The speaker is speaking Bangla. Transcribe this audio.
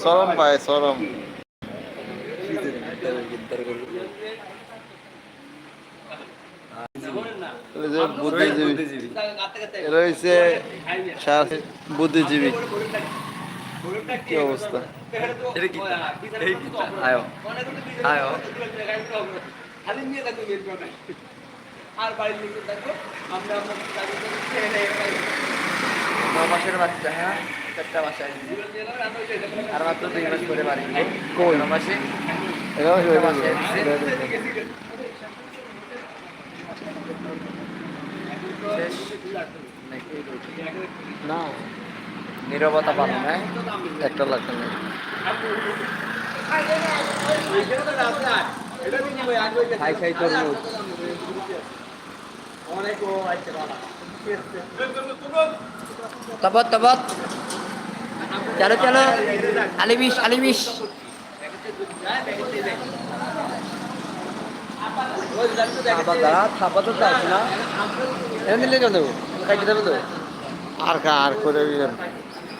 চরম পায় এই বুদ্ধিজীবী। এরা বুদ্ধিজীবী। কি অবস্থা? আয়ো আয়ো আর বাড়ির লোকের দেখো আমরা আমরা নমাসের বাচ্চা হ্যাঁ? চারটা বাসায় আর মাত্র দুই মাস করে বাড়ি। শেষ। নাকি না। নীরবতা পালন হ্যাঁ একটা লাগবে না। খাই খাই তরমুজ তবত তবত চলো চলো। আলিবিশ আলিবিশ দেবো? তো? আর কা আর করে